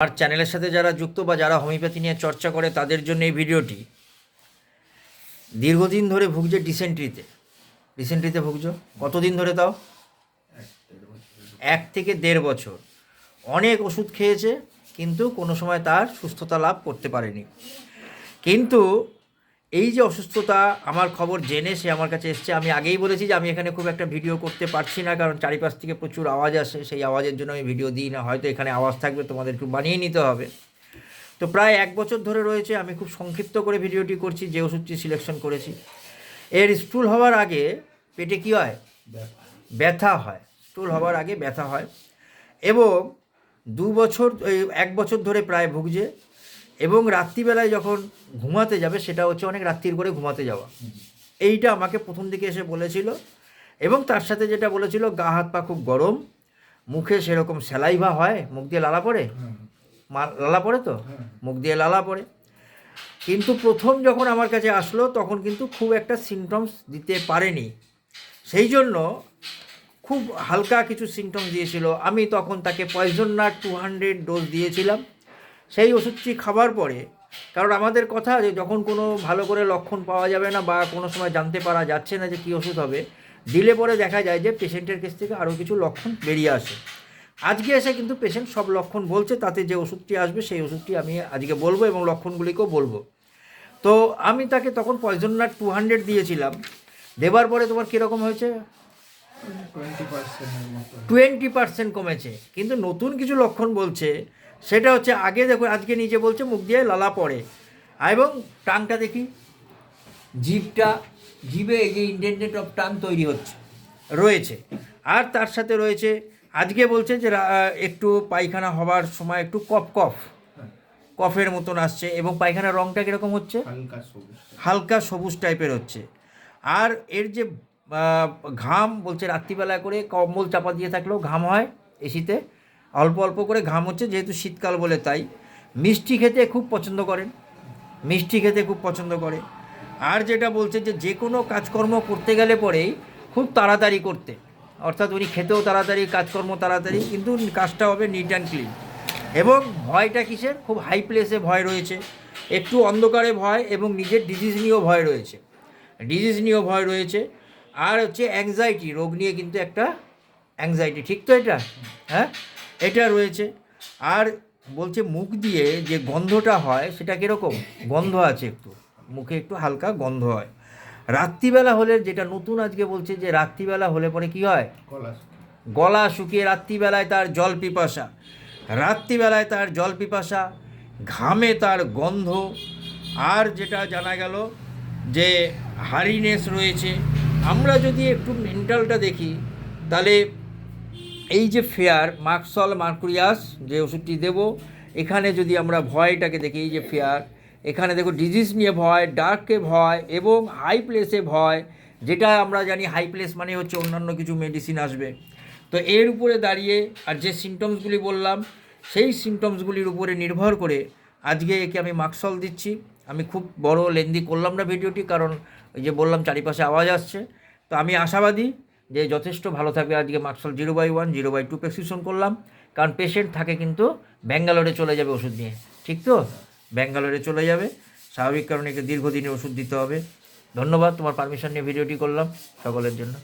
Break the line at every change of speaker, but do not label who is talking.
আমার চ্যানেলের সাথে যারা যুক্ত বা যারা হোমিওপ্যাথি নিয়ে চর্চা করে, তাদের জন্য এই ভিডিওটি। দীর্ঘদিন ধরে ভুগছে ডিসেন্ট্রিতে। ডিসেন্ট্রিতে ভুগছ? কতদিন ধরে তাও? এক থেকে দেড় বছর। অনেক ওষুধ খেয়েছে, কিন্তু কোনো সময় তার সুস্থতা লাভ করতে পারেনি। কিন্তু এই যে অসুস্থতা, আমার খবর জেনে সে আমার কাছে এসছে। আমি আগেই বলেছি যে আমি এখানে খুব একটা ভিডিও করতে পারছি না, কারণ চারিপাশ থেকে প্রচুর আওয়াজ আসে। সেই আওয়াজের জন্য আমি ভিডিও দিই না, হয়তো এখানে আওয়াজ থাকবে, তোমাদের একটু বানিয়ে নিতে হবে। তো প্রায় এক বছর ধরে রয়েছে, আমি খুব সংক্ষিপ্ত করে ভিডিওটি করছি, যে ওষুধটি সিলেকশন করেছি। এর স্টুল হওয়ার আগে পেটে কী হয়? ব্যথা হয়। স্টুল হওয়ার আগে ব্যথা হয়। এবং দু বছর এক বছর ধরে প্রায় ভুগছে। এবং রাত্রিবেলায় যখন ঘুমাতে যাবে, সেটা হচ্ছে অনেক রাত্রির করে ঘুমাতে যাওয়া। এইটা আমাকে প্রথম দিকে এসে বলেছিল এবং তার সাথে যেটা বলেছিল, গা হাত পা খুব গরম, মুখে সেরকম সেলাইভা হয়, মুখ দিয়ে লালা পড়ে? লালা পড়ে তো? মুখ দিয়ে লালা পড়ে। কিন্তু প্রথম যখন আমার কাছে আসলো, তখন কিন্তু খুব একটা সিমটমস দিতে পারেনি। সেই জন্য খুব হালকা কিছু সিমটমস দিয়েছিল। আমি তখন তাকে poison nut two hundred dose দিয়েছিলাম। সেই ওষুধটি খাবার পরে কারণ আমাদের কথা যে যখন কোনো ভালো করে লক্ষণ পাওয়া যাবে না বা কোনো সময় জানতে পারা যাচ্ছে না যে কী ওষুধ হবে দিলে পরে দেখা যায় যে পেশেন্টের কাছ থেকে আরও কিছু লক্ষণ বেরিয়ে আসে। আজকে এসে কিন্তু পেশেন্ট সব লক্ষণ বলছে তাতে যে ওষুধটি আসবে সেই ওষুধটি আমি আজকে বলব এবং লক্ষণগুলিকেও বলব। তো আমি তাকে তখন পয়জন নাট টু হান্ড্রেড দিয়েছিলাম। দেবার পরে তোমার কীরকম হয়েছে?
টোয়েন্টি
পার্সেন্ট কমেছে। কিন্তু নতুন কিছু লক্ষণ বলছে সেটা হচ্ছে আগে দেখো আজকে নিজে বলছে মুখ দিয়ে লালা পড়ে। এবং টাংটা দেখি। জিভটা জিভে এই যে ইন্ডেন্টেড অফ টাং তৈরি হচ্ছে। রয়েছে। আর তার সাথে রয়েছে আজকে বলছে যে রা- একটু পায়খানা হওয়ার সময় একটু কফ কফ। কফের মতন আসছে এবং পায়খানার রঙটা কীরকম হচ্ছে?
হালকা সবুজ।
হালকা সবুজ টাইপের হচ্ছে। আর এর যে ঘাম বলছে রাত্রিবেলা করে কম্বল চাপা দিয়ে থাকলেও ঘাম হয় এসিতে। অল্প অল্প করে ঘাম হচ্ছে, যেহেতু শীতকাল বলে তাই। মিষ্টি খেতে খুব পছন্দ করেন। মিষ্টি খেতে খুব পছন্দ করে। আর যেটা বলছে যে যে কোনো কাজকর্ম করতে গেলে পরেই খুব তাড়াতাড়ি করতে। অর্থাৎ উনি খেতেও তাড়াতাড়ি, কাজকর্ম তাড়াতাড়ি, কিন্তু কাজটা হবে নিট অ্যান্ড ক্লিন এবং ভয়টা কিসের? খুব হাই প্লেসে ভয় রয়েছে। একটু অন্ধকারে ভয় এবং নিজের ডিজিজ নিয়েও ভয় রয়েছে। ডিজিজ নিয়েও ভয় রয়েছে। আর হচ্ছে অ্যাংজাইটি রোগ নিয়ে কিন্তু একটা অ্যাংজাইটি ঠিক তো এটা? হ্যাঁ? এটা রয়েছে। আর বলছে মুখ দিয়ে যে গন্ধটা হয় সেটা কীরকম? গন্ধ আছে একটু। মুখে একটু হালকা গন্ধ হয়। রাত্রিবেলা হলে যেটা নতুন আজকে বলছে যে রাত্রিবেলা হলে পরে কি হয়?
গলা
গলা শুকিয়ে রাত্রিবেলায় তার জল পিপাসা। রাত্রিবেলায় তার জল পিপাসা ঘামে তার গন্ধ। আর যেটা জানা গেল যে হারিনেস রয়েছে। আমরা যদি একটু মেন্টালটা দেখি তাহলে এই যে ফেয়ার মার্কসল মার্কুরিয়াস, যে ওষুধটি দেব, এখানে যদি আমরা ভয়টাকে দেখি, এই যে ফেয়ার, এখানে দেখো ডিজিজ নিয়ে ভয় ডার্কে ভয় এবং হাই প্লেসে ভয়, যেটা আমরা জানি হাই প্লেস মানে হচ্ছে অন্যান্য কিছু মেডিসিন আসবে। তো এর উপরে দাঁড়িয়ে, আর যে সিমটমসগুলি বললাম, সেই সিমটমসগুলির উপরে নির্ভর করে আজকে একে আমি মার্কসল দিচ্ছি। আমি খুব বড় লেন্দি করলাম না ভিডিওটি, কারণ ওই যে বললাম চারিপাশে আওয়াজ আসছে। তো আমি আশাবাদী যে যথেষ্ট ভালো থাকবে, আজকে merc sol zero by one zero by two prescription করলাম। কারণ পেশেন্ট থাকে কিন্তু ব্যাঙ্গালোরে চলে যাবে ওষুধ নিয়ে। ঠিক তো? ব্যাঙ্গালোরে চলে যাবে। স্বাভাবিক কারণে একে দীর্ঘদিনে ওষুধ দিতে হবে। ধন্যবাদ, তোমার পারমিশন নিয়ে ভিডিওটি করলাম। সকলের জন্য